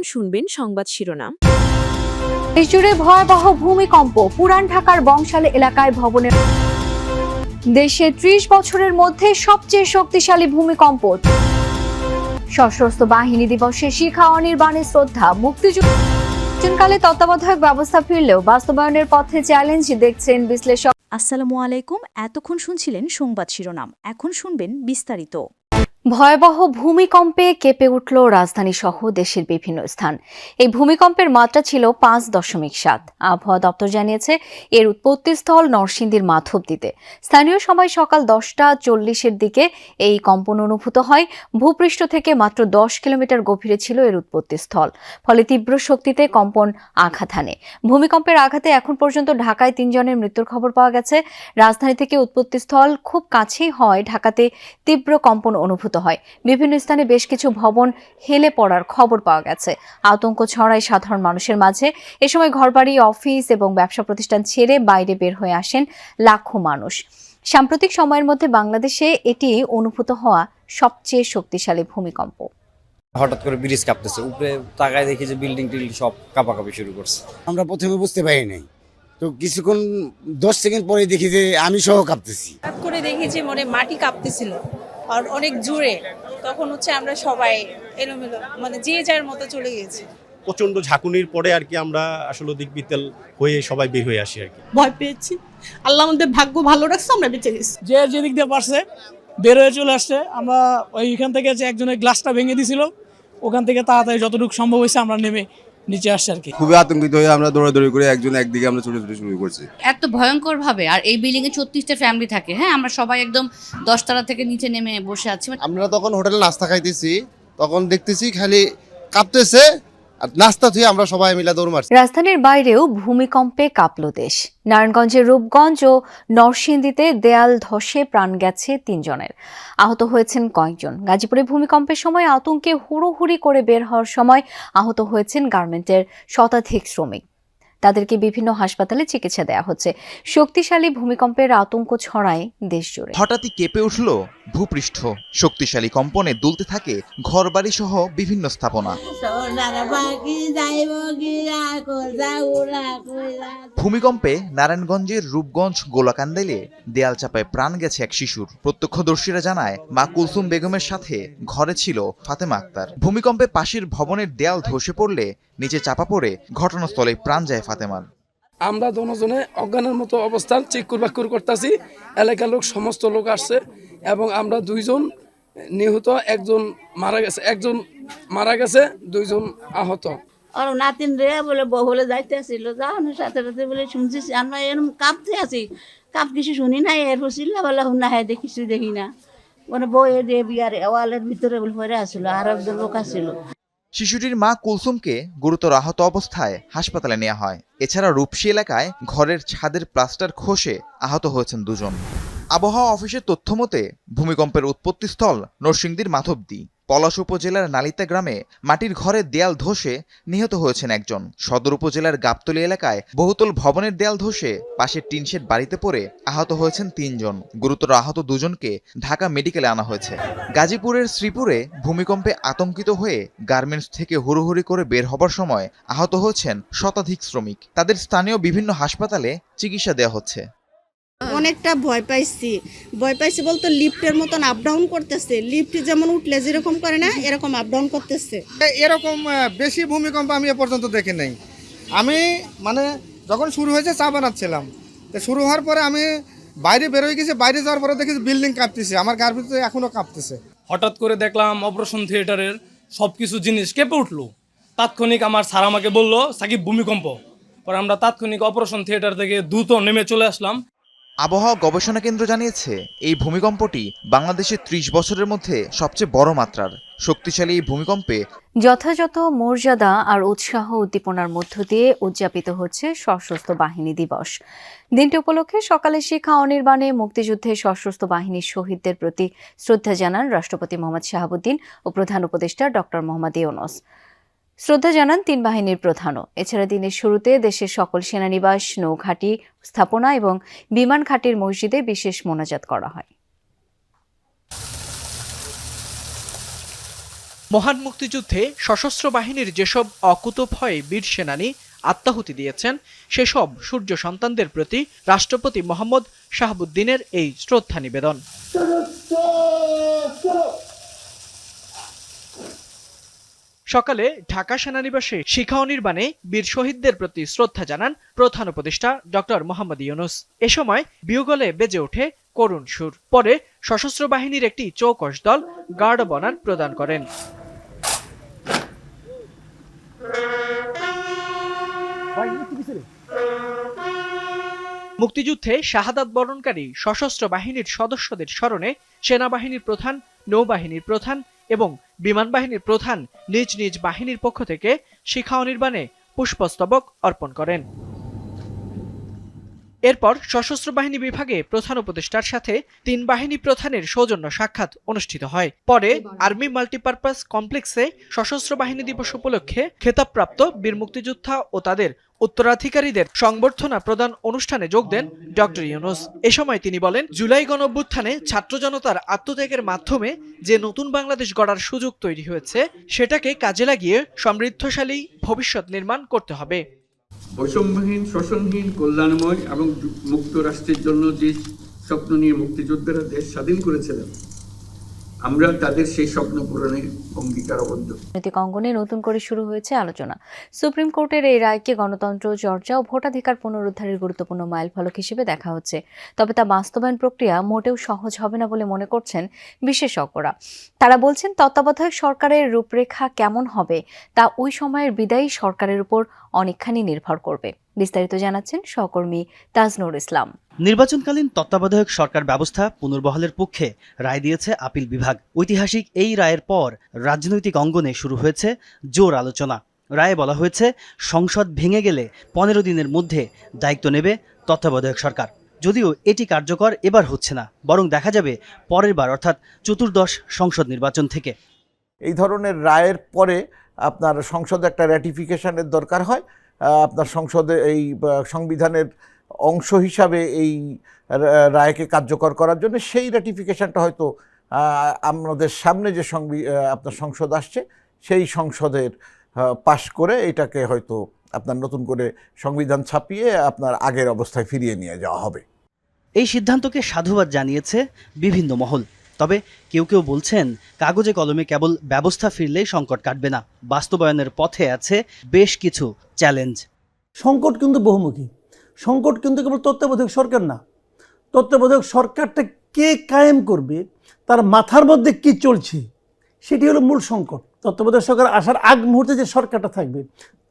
এখন শুনবেন সংবাদ শিরোনাম। দেশজুড়ে ভয়াবহ ভূমিকম্প পুরান ঢাকার বংশালে এলাকায় ভবনের দেশে ত্রিশ বছরের মধ্যে সবচেয়ে শক্তিশালী ভূমিকম্প। সশস্ত্র বাহিনী দিবসে শিখা অনির্বাণে শ্রদ্ধা মুক্তিযুদ্ধকালে তত্ত্বাবধায়ক ব্যবস্থা ফিরলেও বাস্তবায়নের পথে চ্যালেঞ্জ দেখছেন বিশ্লেষক আসসালামু আলাইকুম এতক্ষণ শুনছিলেন সংবাদ শিরোনাম এখন শুনবেন বিস্তারিত। ভয়াবহ ভূমিকম্পে কেঁপে উঠল রাজধানী সহ দেশের বিভিন্ন স্থান। এই ভূমিকম্পের মাত্রা ছিল পাঁচ দশমিক সাত। আবহাওয়া দপ্তর জানিয়েছে, এর উৎপত্তিস্থল নরসিংদীর মাধবদীতে। স্থানীয় সময় সকাল দশটা চল্লিশের দিকে এই কম্পন অনুভূত হয়। ভূপৃষ্ঠ থেকে মাত্র দশ কিলোমিটার গভীরে ছিল এর উৎপত্তিস্থল ফলে তীব্র শক্তিতে কম্পন আঘাত হানে। ভূমিকম্পের আঘাতে এখন পর্যন্ত ঢাকায় তিনজনের মৃত্যুর খবর পাওয়া গেছে। রাজধানী থেকে উৎপত্তিস্থল খুব কাছেই হয় ঢাকাতে তীব্র কম্পন অনুভূত হয়। বিভিন্ন স্থানে বেশ কিছু ভবন হেলে পড়ার খবর পাওয়া গেছে। আতঙ্ক ছড়ায় সাধারণ মানুষের মাঝে। এ সময় ঘরবাড়ি অফিস এবং ব্যবসা প্রতিষ্ঠান ছেড়ে বাইরে বের হয়ে আসেন লাখো মানুষ। সাম্প্রতিক সময়ের মধ্যে বাংলাদেশে এটি অনুভূত হওয়া সবচেয়ে শক্তিশালী ভূমিকম্প। হঠাৎ করে ব্রিজ কাঁপতেছে। উপরে তাকায় দেখি যে বিল্ডিং টিল্ডিং সব কাঁপাকাঁপি শুরু করছে। আমরা প্রথমে বুঝতে পারি নাই। তো কিছুক্ষণ দশ সেকেন্ড পরে দেখি যে আমি সহ কাঁপতেছি। হঠাৎ করে দেখি যে মনে মাটি কাঁপতেছিল। আর অনেক জোরে তখন হচ্ছে আমরা সবাই এলোমেলো মানে যে যার মতো চলে গেছি প্রচণ্ড ঝাঁকুনির পরে আর কি আমরা আসলে দিক বিতেল হয়ে সবাই বের হয়ে আসি আর কি। ভয় পেয়েছি। আল্লাহ আমাদের ভাগ্য ভালো রাখছে আমরা বেঁচে গেছি। যে যেদিক দিয়ে পারছে বের হয়ে চলে আসছে। আমরা ওইখান থেকে যে একজনের গ্লাসটা ভেঙে দিছিল ওখান থেকে তাড়াতাড়ি যতটুকু সম্ভব হয়েছে আমরা নেমে নিচে আসছে আর কি। খুবই আতঙ্কিত হয়ে আমরা দৌড়াদৌড়ি করে একজন একদিকে আমরা ছুটে ছুটে শুরু করছি। এত ভয়ঙ্কর ভাবে আর এই বিল্ডিং এ ছত্রিশটা ফ্যামিলি থাকে হ্যাঁ? আমরা সবাই একদম দশতলা থেকে নিচে নেমে বসে আছি। আমরা তখন হোটেলে নাস্তা খাইতেছি তখন দেখতেছি খালি কাঁপতেছে নাস্তা থুয়ে আমরা সবাই মিলে দৌড় মারছি। রাজধানীর বাইরেও ভূমিকম্পে কাঁপল দেশ। নারায়ণগঞ্জের রূপগঞ্জ ও নরসিংদীতে দেয়াল ধসে প্রাণ গেছে তিনজনের। আহত হয়েছেন কয়েকজন। গাজীপুরে ভূমিকম্পের সময় আতঙ্কে হুড়োহুড়ি করে বের হওয়ার সময় আহত হয়েছেন গার্মেন্টের শতাধিক শ্রমিক। তাদেরকে বিভিন্ন হাসপাতালে চিকিৎসা দেওয়া হচ্ছে। শক্তিশালী ভূমিকম্পের আতঙ্ক ছড়ায় দেশ জুড়ে হঠাৎই কেঁপে উঠল ভূপৃষ্ঠ, শক্তিশালী কম্পনে দুলতে থাকে ঘরবাড়ি সহ বিভিন্ন স্থাপনা। ভূমিকম্পে নারায়ণগঞ্জের রূপগঞ্জ গোলাকান্দাইলে দেয়াল চাপায় প্রাণ গেছে এক শিশুর। প্রত্যক্ষদর্শীরা জানায়, মা কুলসুম বেগমের সাথে ঘরে ছিল ফাতেমা আক্তার। ভূমিকম্পে পাশের ভবনের দেয়াল ধসে পড়লে নিচে চাপা পড়ে ঘটনাস্থলে প্রাণ যায় ফাতেমার। আমরা দোনোজনে অজ্ঞানের মতো অবস্থান চিকুর বাকুর করতেছি। এলাকার লোক, সমস্ত লোক আসছে। এবং আমরা দুইজন নিহত একজন মারা গেছে একজন মারা গেছে দুইজন আহত। আর নাতিন রে বলে বহুলে যাইতে আসছিল যাওয়ানোর সাথে সাথে বলে শুনছি আমরা এরকম কাঁপতে আছি। কাপ কিছু শুনি না এরপর চিল্লা বলা না হ্যাঁ দেখিছি দেখি না। মানে বইয়ে দিয়ে বিয়ার ওয়ালের ভিতরে বলে পরে আসলো আর একজন লোক আসছিল শিশুটির মা কুলসুমকে গুরুতর আহত অবস্থায় হাসপাতালে নেওয়া হয়। এছাড়া রূপসী এলাকায় ঘরের ছাদের প্লাস্টার খসে আহত হয়েছেন দুজন। আবহাওয়া অফিসের তথ্য মতে ভূমিকম্পের উৎপত্তিস্থল নরসিংদীর মাধবদী। পলাশ উপজেলার নালিতা গ্রামে মাটির ঘরের দেয়াল ধসে নিহত হয়েছেন একজন। সদর উপজেলার গাবতলী এলাকায় বহুতল ভবনের দেয়াল ধসে পাশের টিনশেড বাড়িতে পড়ে আহত হয়েছেন তিনজন। গুরুতর আহত দুজনকে ঢাকা মেডিকেলে আনা হয়েছে। গাজীপুরের শ্রীপুরে ভূমিকম্পে আতঙ্কিত হয়ে গার্মেন্টস থেকে হুড়োহুড়ি করে বের হবার সময় আহত হয়েছেন শতাধিক শ্রমিক। তাদের স্থানীয় বিভিন্ন হাসপাতালে চিকিৎসা দেওয়া হচ্ছে। অনেকটা ভয় পাইছি। ভয় পাইছি বলতে লিফটের মতন আপ ডাউন করতেছে। লিফট যেমন উঠলে যেরকম করে না এরকম আপ ডাউন করতেছে। এরকম বেশি ভূমিকম্প আমি এ পর্যন্ত দেখি নাই। আমি মানে যখন শুরু হয়েছে চা বানাচ্ছিলাম তো শুরু হওয়ার পরে আমি বাইরে বেরোয় গেছি বাইরে যাওয়ার পরে দেখি বিল্ডিং কাঁপতেছে আমার গার ভিতরে এখনও কাঁপতেছে। হঠাৎ করে দেখলাম অপারেশন থিয়েটারের সব কিছু জিনিস কেঁপে উঠল। তাৎক্ষণিক আমার স্যার আমাকে বলল সাকিব ভূমিকম্প। পরে আমরা তাৎক্ষণিক অপারেশন থিয়েটার থেকে দ্রুত নেমে চলে আসলাম। আবহাওয়া গবেষণা কেন্দ্র জানিয়েছে, এই ভূমিকম্পটি বাংলাদেশের ত্রিশ বছরের মধ্যে সবচেয়ে বড় মাত্রার। শক্তিশালী এই ভূমিকম্পে যথাযথ মর্যাদা আর উৎসাহ উদ্দীপনার মধ্য দিয়ে উদযাপিত হচ্ছে সশস্ত্র বাহিনী দিবস। দিনটি উপলক্ষে সকালে শিখা অনির্বাণে মুক্তিযুদ্ধে সশস্ত্র বাহিনীর শহীদদের প্রতি শ্রদ্ধা জানান রাষ্ট্রপতি মোহাম্মদ শাহাবুদ্দিন ও প্রধান উপদেষ্টা ডক্টর মোহাম্মদ ইউনুস। শ্রদ্ধা জানান তিন বাহিনীর প্রধানও। এছাড়া দিনের শুরুতে দেশের সকল সেনানিবাস নৌঘাটি স্থাপনা এবং বিমান ঘাটির মসজিদে বিশেষ মোনাজাত করা হয়। মহান মুক্তিযুদ্ধে সশস্ত্র বাহিনীর যেসব অকুতভয়ে বীর সেনানী আত্মাহুতি দিয়েছেন সেসব সূর্য সন্তানদের প্রতি রাষ্ট্রপতি মোহাম্মদ শাহাবুদ্দিনের এই শ্রদ্ধা নিবেদন। সকালে ঢাকা সেনানিবাসে শিখা অনির্বাণে বীর শহীদদের প্রতি শ্রদ্ধা জানান প্রধান উপদেষ্টা ডক্টর মোহাম্মদ ইউনুস। এ সময় বিয়োগলে বেজে ওঠে করুণ সুর। পরে সশস্ত্র বাহিনীর একটি চৌকস দল গার্ড বনার প্রদান করেন। মুক্তিযুদ্ধে শাহাদাত বরণকারী সশস্ত্র বাহিনীর সদস্যদের স্মরণে সেনাবাহিনীর প্রধান, নৌবাহিনীর প্রধান এবং বিমান বাহিনীর প্রধান নিজ নিজ বাহিনীর পক্ষ থেকে শিখা অনির্বাণে পুষ্পস্তবক অর্পণ করেন। এরপর সশস্ত্র বাহিনী বিভাগে প্রধান উপদেষ্টার সাথে তিন বাহিনী প্রধানের সৌজন্য সাক্ষাৎ অনুষ্ঠিত হয়। পরে আর্মি মাল্টিপারপাস কমপ্লেক্সে সশস্ত্র বাহিনী দিবস উপলক্ষে খেতাবপ্রাপ্ত বীর মুক্তিযোদ্ধা ও তাদের উত্তরাধিকারীদের সংবর্ধনা প্রদান অনুষ্ঠানে যোগ দেন ডক্টর ইউনুস। এ সময় তিনি বলেন, জুলাই গণঅভ্যুত্থানে ছাত্র জনতার আত্মত্যাগের মাধ্যমে যে নতুন বাংলাদেশ গড়ার সুযোগ তৈরি হয়েছে, সেটাকে কাজে লাগিয়ে সমৃদ্ধশালী ভবিষ্যৎ নির্মাণ করতে হবে। বৈষম্যহীন, শোষণহীন, কল্যাণময় এবং মুক্ত রাষ্ট্রের জন্য যে স্বপ্ন নিয়ে মুক্তিযোদ্ধারা দেশ স্বাধীন করেছিলেন আমরা তাদের সেই স্বপ্ন পূরণে অঙ্গীকারবদ্ধ। রাজনৈতিক অঙ্গনে নতুন করে শুরু হয়েছে আলোচনা। সুপ্রিম কোর্টের এই রায়কে গণতন্ত্র, চর্চা ও ভোটাধিকার পুনরুদ্ধারের গুরুত্বপূর্ণ মাইলফলক হিসেবে দেখা হচ্ছে। তবে তা বাস্তবায়ন প্রক্রিয়া মোটেও সহজ হবে না বলে মনে করছেন বিশেষজ্ঞরা। তারা বলছেন, তত্ত্বাবধায়ক সরকারের রূপরেখা কেমন হবে তা ওই সময়ের বিদায়ী সরকারের উপর অনেকখানি নির্ভর করবে। বিস্তারিত জানাচ্ছেন সহকর্মী তাজনুর ইসলাম। নির্বাচনকালীন তত্ত্বাবধায়ক সরকার ব্যবস্থা পুনর্বহালের পক্ষে রায় দিয়েছে আপিল বিভাগ। ঐতিহাসিক এই রায়ের পর রাজনৈতিক অঙ্গনে শুরু হয়েছে জোর আলোচনা। রায়ে বলা হয়েছে সংসদ ভেঙে গেলে পনেরো দিনের মধ্যে দায়িত্ব নেবে তত্ত্বাবধায়ক সরকার। যদিও এটি কার্যকর এবার হচ্ছে না বরং দেখা যাবে পরের বার অর্থাৎ চতুর্দশ সংসদ নির্বাচন থেকে। এই ধরনের রায়ের পরে আপনার সংসদে একটা র্যাটিফিকেশনের দরকার হয়। আপনার সংসদে এই সংবিধানের অংশ হিসাবে এই রায়কে কার্যকর করার জন্য সেই র্যাটিফিকেশনটা হয়তো আমাদের সামনে যে সংবি আপনার সংসদ আসছে, সেই সংসদের পাশ করে এটাকে হয়তো আপনার নতুন করে সংবিধান ছাপিয়ে আপনার আগের অবস্থায় ফিরিয়ে নিয়ে যাওয়া হবে। এই সিদ্ধান্তকে সাধুবাদ জানিয়েছে বিভিন্ন মহল। তবে কেউ কেউ বলছেন, কাগজে কলমে কেবল ব্যবস্থা ফিরলেই সংকট কাটবে না। বাস্তবায়নের পথে আছে বেশ কিছু চ্যালেঞ্জ। সংকট কিন্তু বহুমুখী। সংকট কিন্তু কেবল তত্ত্বাবধায়ক সরকার না। তত্ত্বাবধায়ক সরকারটা কে কায়েম করবে, তার মাথার মধ্যে কি চলছে, সেটি হলো মূল সংকট। তত্ত্বাবধায়ক সরকার আসার আগ মুহূর্তে যে সরকারটা থাকবে,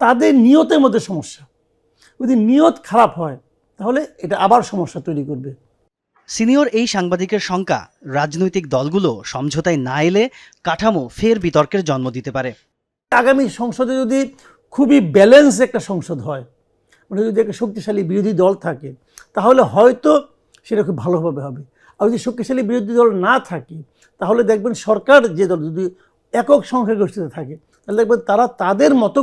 তাদের নিয়তের মধ্যে সমস্যা। যদি নিয়ত খারাপ হয়, তাহলে এটা আবার সমস্যা তৈরি করবে। সিনিয়র এই সাংবাদিকের শঙ্কা, রাজনৈতিক দলগুলো সমঝোতায় না এলে কাঠামো ফের বিতর্কের জন্ম দিতে পারে। আগামী সংসদে যদি খুবই ব্যালেন্স একটা সংসদ হয় মানে যদি একটা শক্তিশালী বিরোধী দল থাকে, তাহলে হয়তো সেটা খুব ভালোভাবে হবে। আর যদি শক্তিশালী বিরোধী দল না থাকে, তাহলে দেখবেন সরকার যে দল যদি একক সংখ্যাগরিষ্ঠতা থাকে, তাহলে দেখবেন তারা তাদের মতো